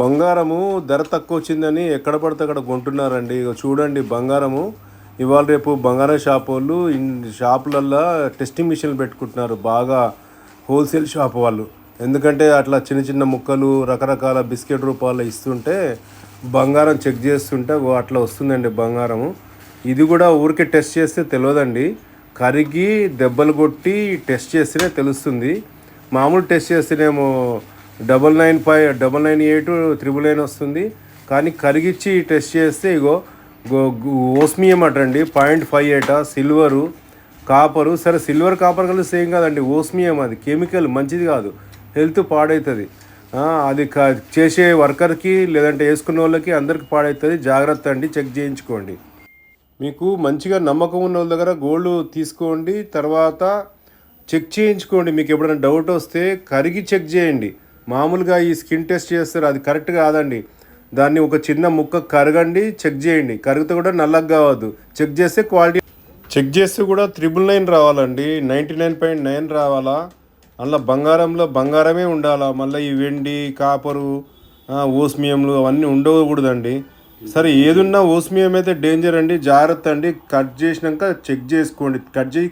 బంగారము ధర తక్కువ వచ్చిందని ఎక్కడ పడితే అక్కడ కొంటున్నారండి. చూడండి బంగారము. ఇవాళ రేపు బంగారం షాప్ వాళ్ళు ఇన్ షాపులల్లో టెస్టింగ్ మిషన్లు పెట్టుకుంటున్నారు. బాగా హోల్సేల్ షాప్ వాళ్ళు. ఎందుకంటే అట్లా చిన్న చిన్న ముక్కలు రకరకాల బిస్కెట్ రూపాల్లో ఇస్తుంటే బంగారం చెక్ చేస్తుంటే అట్లా వస్తుందండి బంగారము. ఇది కూడా ఊరికే టెస్ట్ చేస్తే తెలియదండి కరిగి దెబ్బలు కొట్టి టెస్ట్ చేస్తేనే తెలుస్తుంది. మామూలు టెస్ట్ చేస్తేనేమో double nine five double nine eight triple nine వస్తుంది. కానీ కరిగిచ్చి టెస్ట్ చేస్తే ఇగో osmium అటండి point five eight silver copper. సరే సిల్వర్ కాపర్ కలిసి ఏం కాదండి ఓస్మియం అది. కెమికల్ మంచిది కాదు. హెల్త్ పాడవుతుంది అది క- చేసే వర్కర్కి లేదంటే వేసుకున్న వాళ్ళకి అందరికి పాడవుతుంది జాగ్రత్త అండి చెక్ చేయించుకోండి. మీకు మంచిగా నమ్మకం ఉన్న వాళ్ళ దగ్గర గోల్డ్ తీసుకోండి. తర్వాత చెక్ చేయించుకోండి. మీకు ఎప్పుడైనా డౌట్ వస్తే కరిగి చెక్ చేయండి. మామూలుగా ఈ స్కిన్ టెస్ట్ చేస్తారు అది కరెక్ట్ కాదండి. దాన్ని ఒక చిన్న ముక్క కరగండి చెక్ చేయండి. కరిగితే కూడా నల్లగా కావద్దు. చెక్ చేస్తే క్వాలిటీ చెక్ చేస్తే కూడా త్రిబుల్ నైన్ రావాలండి. నైంటీ నైన్ పాయింట్ నైన్ రావాలా? అందులో బంగారంలో బంగారమే ఉండాలా? మళ్ళీ ఈ వెండి కాపరు ఓస్మియంలు అవన్నీ ఉండకూడదండి. సరే ఏదున్నా ఓస్మియం అయితే డేంజర్ అండి. జాగ్రత్త అండి. కట్ చేసినాక చెక్ చేసుకోండి. కట్ చేయి